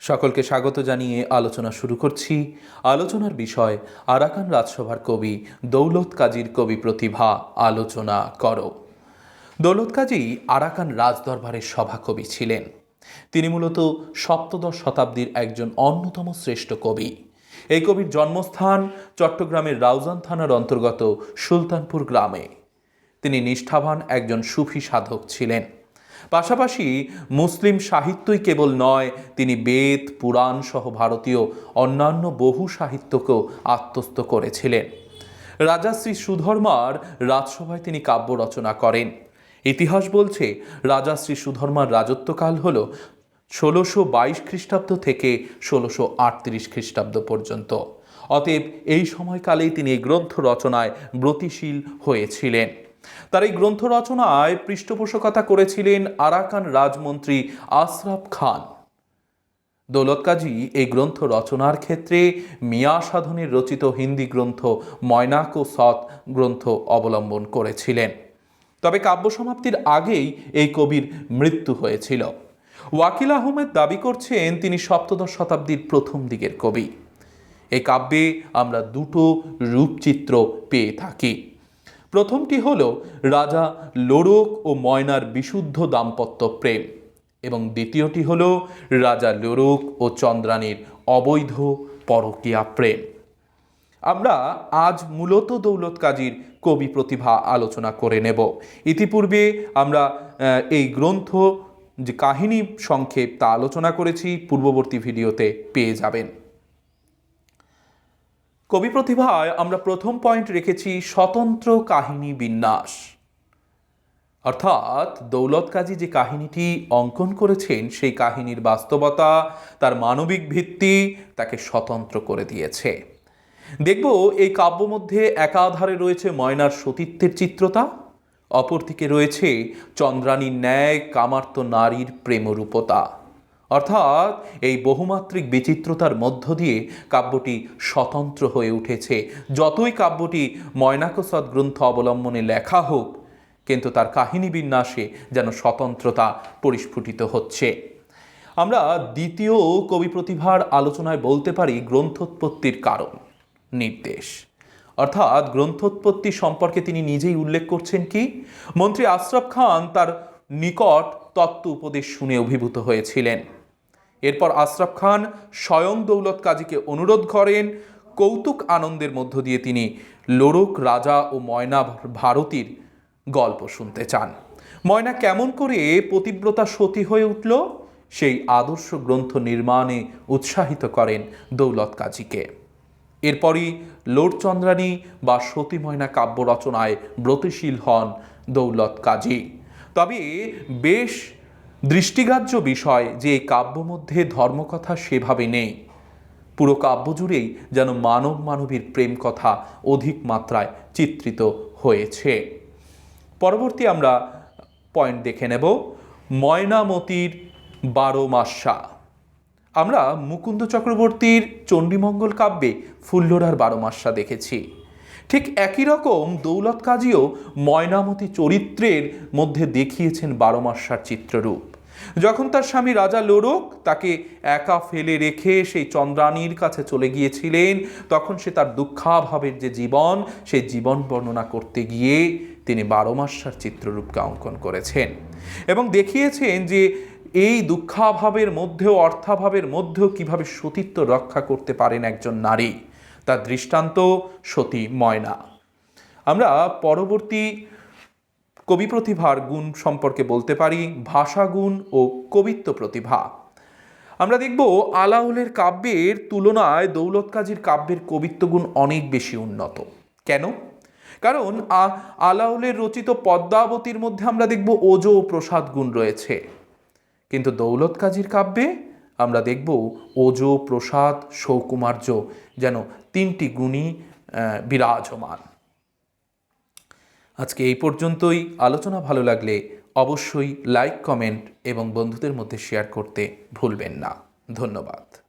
সকলকে স্বাগত জানিয়ে আলোচনা শুরু করছি। আলোচনার বিষয়, আরাকান রাজসভার কবি দৌলত কাজীর কবি প্রতিভা, আলোচনা করো। দৌলত কাজী আরাকান রাজদরবারের সভাকবি ছিলেন। তিনি মূলত সপ্তদশ শতাব্দীর একজন অন্যতম শ্রেষ্ঠ কবি। এই কবির জন্মস্থান চট্টগ্রামের রাউজান থানার অন্তর্গত সুলতানপুর গ্রামে। তিনি নিষ্ঠাবান একজন সুফি সাধক ছিলেন। পাশাপাশি মুসলিম সাহিত্যই কেবল নয়, তিনি বেদ, পুরাণ সহ ভারতীয় অন্যান্য বহু সাহিত্যকেও আত্মস্থ করেছিলেন। রাজা শ্রী সুধর্মার রাজসভায় তিনি কাব্য রচনা করেন। ইতিহাস বলছে, রাজা শ্রী সুধর্মার রাজত্বকাল হল ষোলোশো বাইশ খ্রিস্টাব্দ থেকে ষোলোশো আটত্রিশ খ্রিস্টাব্দ পর্যন্ত। অতএব এই সময়কালেই তিনি এই গ্রন্থ রচনায় ব্রতিশীল হয়েছিলেন। তার এই গ্রন্থ রচনায় পৃষ্ঠপোষকতা করেছিলেন আরাকান রাজমন্ত্রী আশরাফ খান। দৌলত কাজী এই গ্রন্থ রচনার ক্ষেত্রে মিয়া সাধনের রচিত হিন্দি গ্রন্থ ময়নাক ও সৎ গ্রন্থ অবলম্বন করেছিলেন। তবে কাব্য সমাপ্তির আগেই এই কবির মৃত্যু হয়েছিল। ওয়াকিল আহমেদ দাবি করছেন, তিনি সপ্তদশ শতাব্দীর প্রথম দিকের কবি। এই কাব্যে আমরা দুটো রূপচিত্র পেয়ে থাকি। প্রথমটি হল রাজা লোরক ও ময়নার বিশুদ্ধ দাম্পত্য প্রেম এবং দ্বিতীয়টি হল রাজা লোরক ও চন্দ্রানীর অবৈধ পরকীয়া প্রেম। আমরা আজ মূলত দৌলত কাজীর কবি প্রতিভা আলোচনা করে নেব। ইতিপূর্বে আমরা এই গ্রন্থ যে কাহিনী সংক্ষেপ তা আলোচনা করেছি, পূর্ববর্তী ভিডিওতে পেয়ে যাবেন। কবি প্রতিভায় আমরা প্রথম পয়েন্ট রেখেছি স্বতন্ত্র কাহিনী বিন্যাস। অর্থাৎ দৌলত কাজী যে কাহিনীটি অঙ্কন করেছেন, সেই কাহিনীর বাস্তবতা, তার মানবিক ভিত্তি তাকে স্বতন্ত্র করে দিয়েছে। দেখব এই কাব্য মধ্যে একাধারে রয়েছে ময়নার সতীত্বের চিত্রতা, অপরদিকে রয়েছে চন্দ্রানীর ন্যায় কামার্ত নারীর প্রেমরূপতা। অর্থাৎ এই বহুমাত্রিক বিচিত্রতার মধ্য দিয়ে কাব্যটি স্বতন্ত্র হয়ে উঠেছে। যতই কাব্যটি ময়নাকসদ গ্রন্থ অবলম্বনে লেখা হোক, কিন্তু তার কাহিনী বিন্যাসে যেন স্বতন্ত্রতা পরিস্ফুটিত হচ্ছে। আমরা দ্বিতীয় কবি প্রতিভার আলোচনায় বলতে পারি গ্রন্থোৎপত্তির কারণ, নির্দেশ। অর্থাৎ গ্রন্থোৎপত্তি সম্পর্কে তিনি নিজেই উল্লেখ করছেন কি? মন্ত্রী আশরাফ খান তার নিকট তত্ত্ব উপদেশ শুনে অভিভূত হয়েছিলেন। এরপর আশরাফ খান স্বয়ং দৌলত কাজীকে অনুরোধ করেন, কৌতুক আনন্দের মধ্য দিয়ে তিনি লোরক, রাজা ও ময়না ভারতীর গল্প শুনতে চান। ময়না কেমন করে পতিব্রতা সতী হয়ে উঠল, সেই আদর্শ গ্রন্থ নির্মাণে উৎসাহিত করেন দৌলত কাজীকে। এরপরই লোরচন্দ্রানী বা সতী ময়না কাব্য রচনায় ব্রতশীল হন দৌলত কাজী। তবে বেশ দৃষ্টিগ্রাহ্য বিষয় যে এই কাব্য মধ্যে ধর্মকথা সেভাবে নেই। পুরো কাব্য জুড়েই যেন মানব মানবীর প্রেম কথা অধিক মাত্রায় চিত্রিত হয়েছে। পরবর্তী আমরা পয়েন্ট দেখে নেব, ময়নামতির বারো মাসা। আমরা মুকুন্দ চক্রবর্তীর চণ্ডীমঙ্গল কাব্যে ফুল্লরার বারো মাসা দেখেছি। ঠিক একই রকম দৌলত কাজীও ময়নামতি চরিত্রের মধ্যে দেখিয়েছেন বারো মাসার চিত্ররূপ। যখন তার স্বামী রাজা লোরক তাকে একা ফেলে রেখে সেই চন্দ্রানীর কাছে চলে গিয়েছিলেন, তখন সে তার দুঃখাভাবের যে জীবন সেই জীবন বর্ণনা করতে গিয়ে তিনি বারো মাসার চিত্ররূপকে অঙ্কন করেছেন এবং দেখিয়েছেন যে এই দুঃখাভাবের মধ্যেও, অর্থাভাবের মধ্যেও কীভাবে সতীত্ব রক্ষা করতে পারেন একজন নারী। তার দৃষ্টান্ত সতী ময়না। আমরা পরবর্তী কবি প্রতিভার গুণ সম্পর্কে বলতে পারি, ভাষা গুণ ও কবিত্ব প্রতিভা। আমরা দেখব আলাউলের কাব্যের তুলনায় দৌলত কাজীর কাব্যের কবিত্ব গুণ অনেক বেশি উন্নত। কেন? কারণ আলাউলের রচিত পদ্মাবতীর মধ্যে আমরা দেখব ওজো ও প্রসাদ গুণ রয়েছে। কিন্তু দৌলত কাজীর কাব্যে আমরা দেখব ওজো, প্রসাদ, সৌকুমার্য যেন তিনটি গুণই বিরাজমান। আজকে এই পর্যন্তই। আলোচনা ভালো লাগলে অবশ্যই লাইক, কমেন্ট এবং বন্ধুদের মধ্যে শেয়ার করতে ভুলবেন না। ধন্যবাদ।